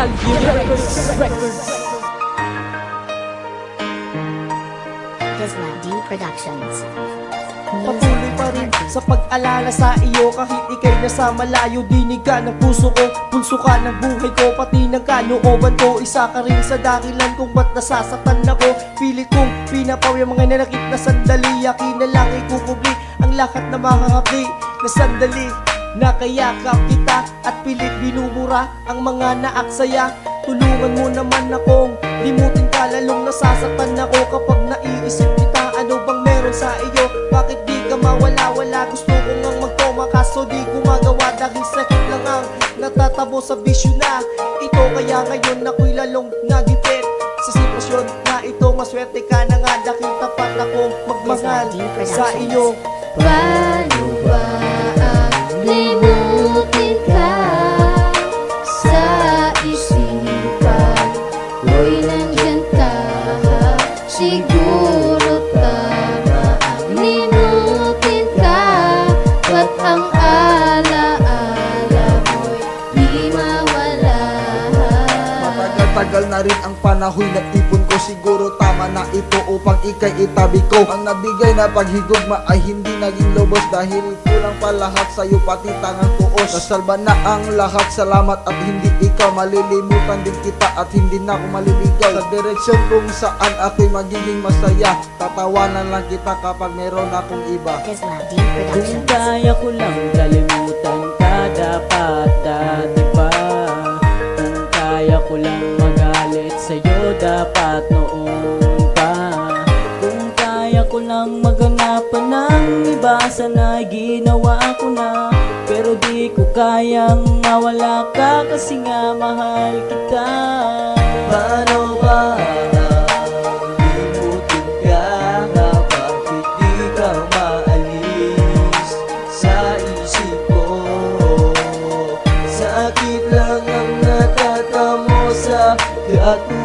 LU Records. Records. Gizla D Productions. Patuloy pa rin sa pag-alala sa iyo Kahit ikay nasa malayo Dinig ka ng puso ko Pulso ka ng buhay ko Pati ng kalooban ko Isa ka rin sa dakilan kung ba't nasasaktan ako Pilit kong pinapaw yung mga nanakit na sandali Akin na lang ikukubli Ang lahat na makakapli na sandali Nakayakap kita at pilit binubura Ang mga naaksaya. Tulungan mo naman akong Limutin ka lalong nasasaktan ako Kapag naiisip kita. Ano bang meron sa iyo? Bakit di ka mawala-wala? Gusto ko ngang magtoma Kaso di ko magawa Dahil sakit lang ang natatabo sa bisyo na Ito. Kaya ngayon ako'y lalong nagipit Sa sitwasyon na ito. Maswerte ka na nga Dahil tapat ako magmahal sa iyo. Paano ba Uy, nandyan Matagal-tagal na rin ang panahon na ipon ko. Siguro tama na ito upang ikay itabi ko. Ang nabigay na paghigugma ay hindi naging lobos Dahil kulang pa lahat sa'yo pati tangang tuos Nasalba na ang lahat salamat at hindi ikaw Malilimutan din kita at hindi na ako maliligaw Sa direksyon kung saan ako'y magiging masaya Tatawanan lang kita kapag meron akong iba. Kung kaya ko lang kalimutan ka dapat dati pa. Kung kaya ko lang dapat noon pa. Kung kaya ko lang maganapan ng iba Sana'y ginawa ko na. Pero di ko kayang mawala ka kasi nga mahal kita. Paano ba limutin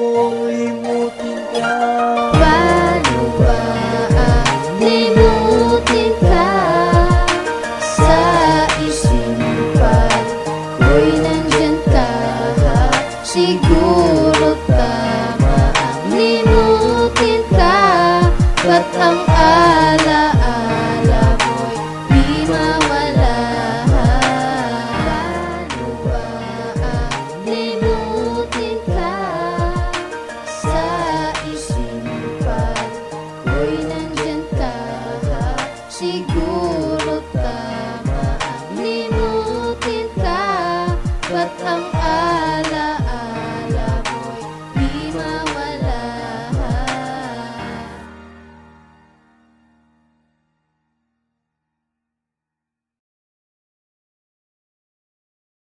kong limutin ka Paano ba ang limutin ka Sa isipan ko'y nandyan ka Siguro tama limutin ka Ba't ang alaala? siguro tama ang limutin ka Ba't ang alaala